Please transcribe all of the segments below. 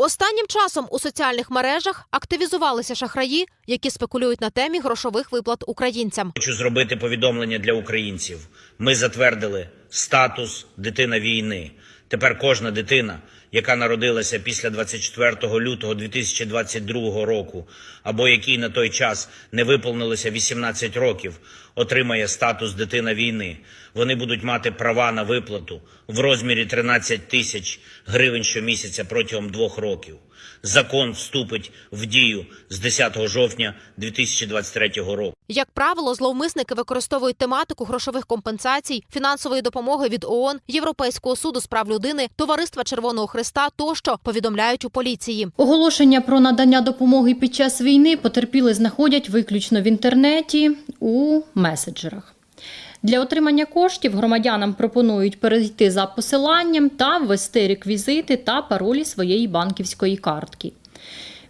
Останнім часом у соціальних мережах активізувалися шахраї, які спекулюють на темі грошових виплат українцям. Хочу зробити повідомлення для українців. Ми затвердили статус дитина війни. Тепер кожна дитина, яка народилася після 24 лютого 2022 року, або якій на той час не виповнилося 18 років, отримає статус дитина війни. Вони будуть мати права на виплату в розмірі 13 тисяч гривень щомісяця протягом двох років. Закон вступить в дію з 10 жовтня 2023 року. Як правило, зловмисники використовують тематику грошових компенсацій, фінансової допомоги від ООН, Європейського суду з прав людини, Товариства Червоного Христа тощо повідомляють у поліції. Оголошення про надання допомоги під час війни потерпіли знаходять виключно в інтернеті у меседжерах. Для отримання коштів громадянам пропонують перейти за посиланням та ввести реквізити та паролі своєї банківської картки.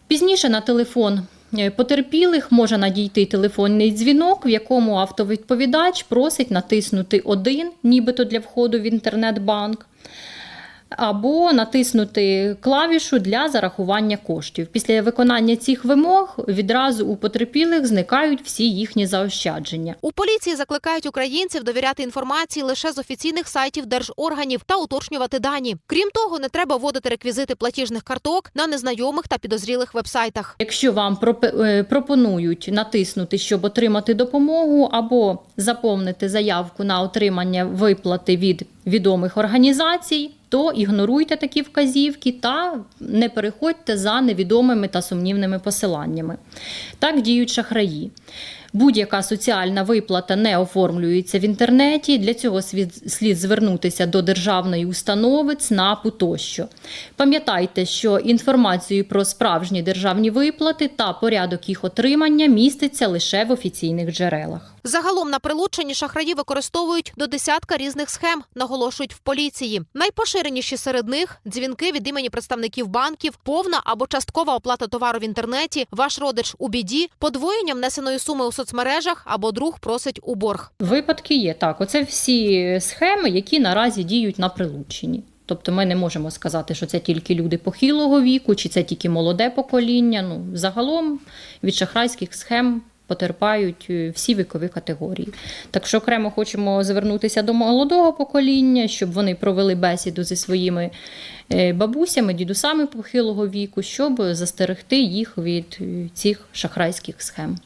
Пізніше на телефон е, потерпілих може надійти телефонний дзвінок, в якому автовідповідач просить натиснути один, нібито для входу в інтернет-банк, або натиснути клавішу для зарахування коштів. Після виконання цих вимог відразу у потерпілих зникають всі їхні заощадження. У поліції закликають українців довіряти інформації лише з офіційних сайтів держорганів та уточнювати дані. Крім того, не треба вводити реквізити платіжних карток на незнайомих та підозрілих вебсайтах. Якщо вам е, пропонують натиснути, щоб отримати допомогу, або заповнити заявку на отримання виплати від відомих організацій, то ігноруйте такі вказівки та не переходьте за невідомими та сумнівними посиланнями. Так діють шахраї. Будь-яка соціальна виплата не оформлюється в інтернеті. Для цього слід, звернутися до державної установи, ЦНАПу тощо. Пам'ятайте, що інформацію про справжні державні виплати та порядок їх отримання міститься лише в офіційних джерелах. Загалом на прилученні шахраї використовують до десятка різних схем, наголошують в поліції. Найпоширеніші серед них дзвінки від імені представників банків, повна або часткова оплата товару в інтернеті, ваш родич у біді, подвоєння внесеної суми у соцмережах або друг просить у борг. Випадки є так. Оце всі схеми, які наразі діють на прилученні. Тобто ми не можемо сказати, що це тільки люди похилого віку, чи це тільки молоде покоління. Ну, загалом від шахрайських схем потерпають е, всі вікові категорії. Так що окремо хочемо звернутися до молодого покоління, щоб вони провели бесіду зі своїми е, бабусями, дідусами похилого віку, щоб застерегти їх від е, цих шахрайських схем.